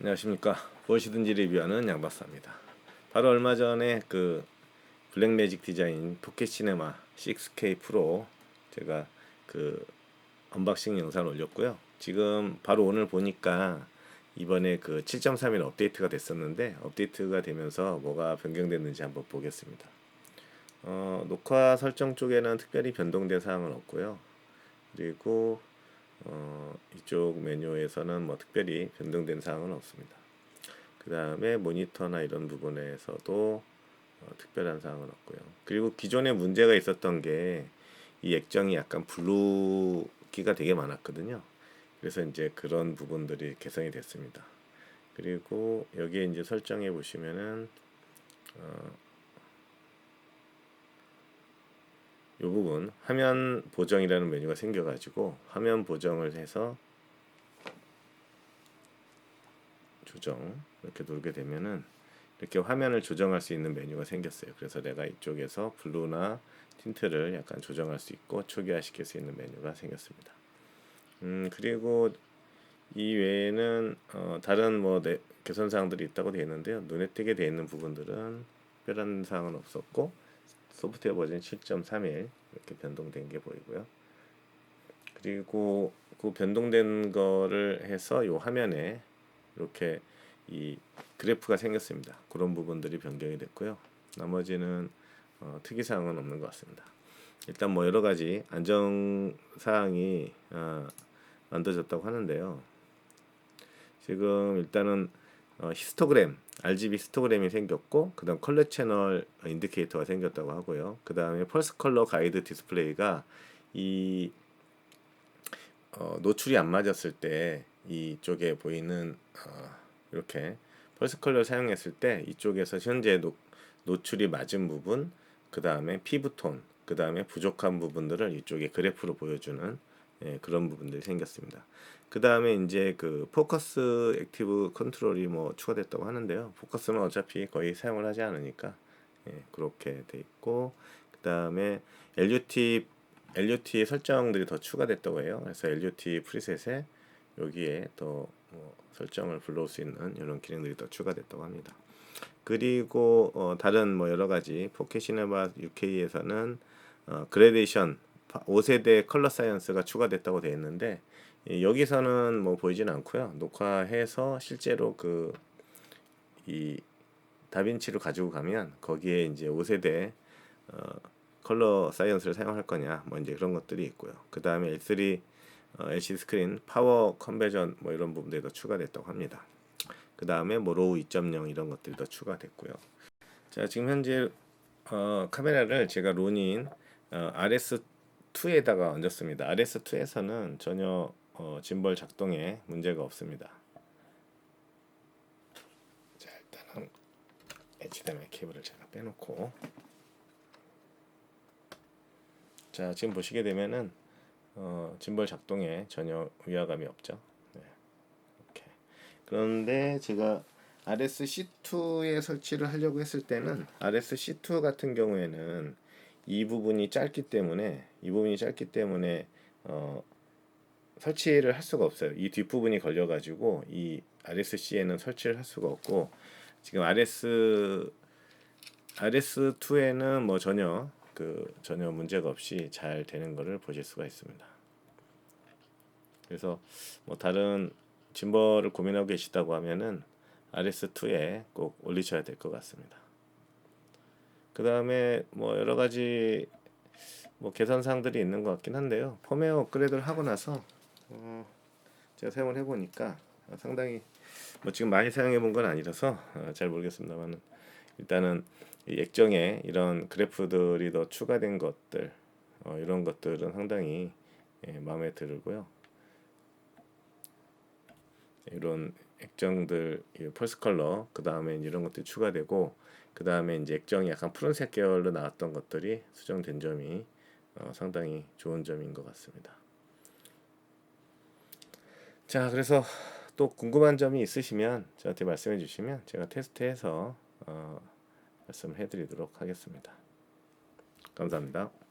안녕하십니까. 무엇이든지 리뷰하는 양박사입니다. 바로 얼마 전에 그 블랙매직 디자인 포켓 시네마 6K 프로 제가 그 언박싱 영상을 올렸고요. 지금 바로 오늘 보니까 이번에 그 7.3일 업데이트가 됐었는데 업데이트가 되면서 뭐가 변경됐는지 한번 보겠습니다. 어, 녹화 설정 쪽에는 특별히 변동된 사항은 없고요. 그리고 어, 이쪽 메뉴에서는 뭐 특별히 변동된 사항은 없습니다. 그 다음에 모니터나 이런 부분에서도 어, 특별한 사항은 없고요. 그리고 기존에 문제가 있었던 게 이 액정이 약간 블루기가 되게 많았거든요. 그래서 이제 그런 부분들이 개선이 됐습니다. 그리고 여기에 이제 설정해 보시면은 어, 이 부분 화면 보정이라는 메뉴가 생겨가지고 화면 보정을 해서 조정 이렇게 누르게 되면은 이렇게 화면을 조정할 수 있는 메뉴가 생겼어요. 그래서 내가 이쪽에서 블루나 틴트를 약간 조정할 수 있고 초기화 시킬 수 있는 메뉴가 생겼습니다. 음 그리고 이 외에는 어, 다른 뭐 내, 개선 사항들이 있다고 되어 있는데요. 눈에 띄게 되어 있는 부분들은 특별한 사항은 없었고 소프트웨어 버전 7.31 이렇게 변동된 게 보이고요. 그리고 그 변동된 거를 해서 이 화면에 이렇게 이 그래프가 생겼습니다. 그런 부분들이 변경이 됐고요. 나머지는 어, 특이 사항은 없는 것 같습니다. 일단 뭐 여러 가지 안정 사항이 어, 만들어졌다고 하는데요. 지금 일단은 어, 히스토그램 RGB 히스토그램이 생겼고 그다음 컬러 채널 인디케이터가 생겼다고 하고요. 그다음에 펄스 컬러 가이드 디스플레이가 이 어, 노출이 안 맞았을 때 이쪽에 보이는 어, 이렇게 펄스 컬러 사용했을 때 이쪽에서 현재 노, 노출이 맞은 부분, 그 다음에 피부 톤, 그 다음에 부족한 부분들을 이쪽에 그래프로 보여주는 예, 그런 부분들이 생겼습니다. 그 다음에 이제 그 포커스 액티브 컨트롤이 뭐 추가됐다고 하는데요. 포커스는 어차피 거의 사용을 하지 않으니까 예, 그렇게 돼 있고 그 다음에 LUT LUT 설정들이 더 추가됐다고 해요. 그래서 LUT 프리셋에 여기에 더 뭐 설정을 불러올 수 있는 이런 기능들이 더 추가됐다고 합니다. 그리고 어, 다른 뭐 여러 가지 포켓 시네마 UK에서는 어, 그레데이션 5세대 컬러 사이언스가 추가됐다고 되어 있는데 여기서는 뭐 보이진 않고요. 녹화해서 실제로 그 이 다빈치를 가지고 가면 거기에 이제 5세대 어, 컬러 사이언스를 사용할 거냐 뭐 이제 그런 것들이 있고요. 그 다음에 L3 어, LCD 스크린 파워 컨버전 뭐 이런 부분들이 더 추가됐다고 합니다. 그 다음에 뭐 로우 2.0 이런 것들이 더 추가됐고요. 자 지금 현재 어, 카메라를 제가 로닌 어, RS2에다가 얹었습니다. RS2에서는 전혀 어, 짐벌 작동에 문제가 없습니다. 자 일단은 HDMI 케이블을 제가 빼놓고 자 지금 보시게 되면은 어, 짐벌 작동에 전혀 위화감이 없죠. 네. 이렇게. 그런데 제가 RSC2에 설치를 하려고 했을 때는 RSC2 같은 경우에는 이 부분이 짧기 때문에 이 부분이 짧기 때문에 어, 설치를 할 수가 없어요. 이 뒷부분이 걸려가지고 이 RSC에는 설치를 할 수가 없고 지금 RS RS2에는 뭐 전혀 그 전혀 문제가 없이 잘 되는 것을 보실 수가 있습니다. 그래서 뭐 다른 짐벌을 고민하고 계시다고 하면은 RS2에 꼭 올리셔야 될 것 같습니다. 그 다음에 뭐 여러 가지 뭐 개선 사항들이 있는 것 같긴 한데요. 펌웨어 업그레이드를 하고 나서 어 제가 사용을 해보니까 상당히 뭐 지금 많이 사용해 본 건 아니라서 어, 잘 모르겠습니다만 일단은 이 액정에 이런 그래프들이 더 추가된 것들 어, 이런 것들은 상당히 예, 마음에 들고요. 이런 액정들 펄스 컬러 그 다음에 이런 것들이 추가되고 그 다음에 이제 액정이 약간 푸른색 계열로 나왔던 것들이 수정된 점이 어, 상당히 좋은 점인 것 같습니다. 자 그래서 또 궁금한 점이 있으시면 저한테 말씀해 주시면 제가 테스트해서 어, 말씀을 해드리도록 하겠습니다. 감사합니다.